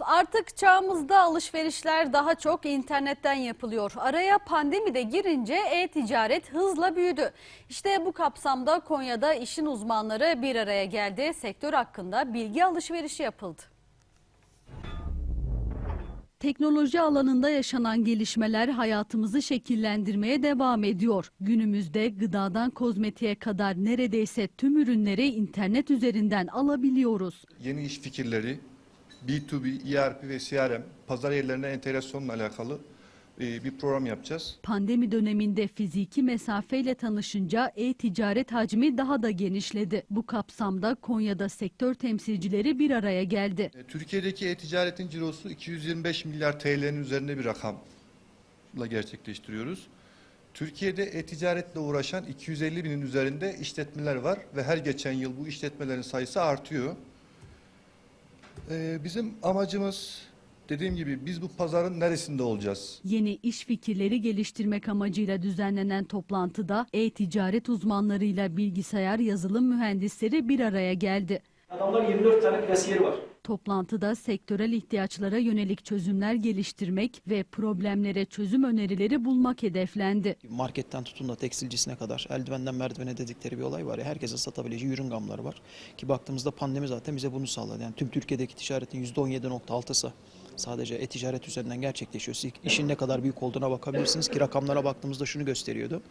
Artık çağımızda alışverişler daha çok internetten yapılıyor. Araya pandemi de girince e-ticaret hızla büyüdü. İşte bu kapsamda Konya'da işin uzmanları bir araya geldi. Sektör hakkında bilgi alışverişi yapıldı. Teknoloji alanında yaşanan gelişmeler hayatımızı şekillendirmeye devam ediyor. Günümüzde gıdadan kozmetiğe kadar neredeyse tüm ürünleri internet üzerinden alabiliyoruz. yeni iş fikirleri, B2B, ERP ve CRM, pazar yerlerine entegrasyonla alakalı e, bir program yapacağız. Pandemi döneminde fiziki mesafeyle tanışınca e-ticaret hacmi daha da genişledi. Bu kapsamda Konya'da sektör temsilcileri bir araya geldi. E, Türkiye'deki e-ticaretin cirosu 225 milyar TL'nin üzerinde bir rakamla gerçekleştiriyoruz. Türkiye'de e-ticaretle uğraşan 250 binin üzerinde işletmeler var ve her geçen yıl bu işletmelerin sayısı artıyor. E, Bizim amacımız dediğim gibi biz bu pazarın neresinde olacağız? Yeni iş fikirleri geliştirmek amacıyla düzenlenen toplantıda e-ticaret uzmanlarıyla bilgisayar yazılım mühendisleri bir araya geldi. Adamlar 24 tane klasiyeri var. Toplantıda sektörel ihtiyaçlara yönelik çözümler geliştirmek ve problemlere çözüm önerileri bulmak hedeflendi. Marketten tutun da tekstilcisine kadar eldivenden merdivene dedikleri bir olay var ya herkese satabileceği ürün gamları var. Ki baktığımızda pandemi zaten bize bunu sağladı. Yani tüm Türkiye'deki ticaretin %17.6'sı sadece e-ticaret üzerinden gerçekleşiyor. İşin ne kadar büyük olduğuna bakabilirsiniz ki rakamlara baktığımızda şunu gösteriyordu.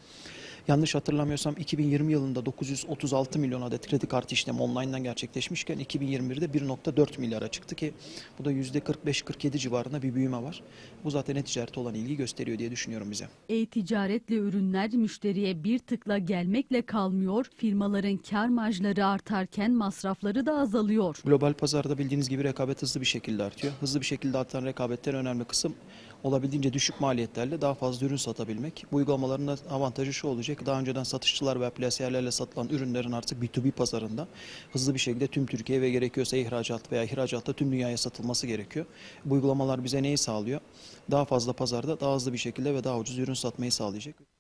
Yanlış hatırlamıyorsam 2020 yılında 936 milyon adet kredi kartı işlemi online'dan gerçekleşmişken 2021'de 1.4 milyara çıktı ki bu da %45-47 civarında bir büyüme var. Bu zaten e-ticarete olan ilgi gösteriyor diye düşünüyorum bize. E-ticaretle ürünler müşteriye bir tıkla gelmekle kalmıyor, firmaların kar marjları artarken masrafları da azalıyor. Global pazarda bildiğiniz gibi rekabet hızlı bir şekilde artıyor. Hızlı bir şekilde artan rekabetten önemli kısım olabildiğince düşük maliyetlerle daha fazla ürün satabilmek. Bu uygulamaların avantajı şu olacak. Daha önceden satışçılar ve plasiyerlerle satılan ürünlerin artık B2B pazarında hızlı bir şekilde tüm Türkiye ve gerekiyorsa ihracat veya ihracatta tüm dünyaya satılması gerekiyor. Bu uygulamalar bize neyi sağlıyor? Daha fazla pazarda daha hızlı bir şekilde ve daha ucuz ürün satmayı sağlayacak.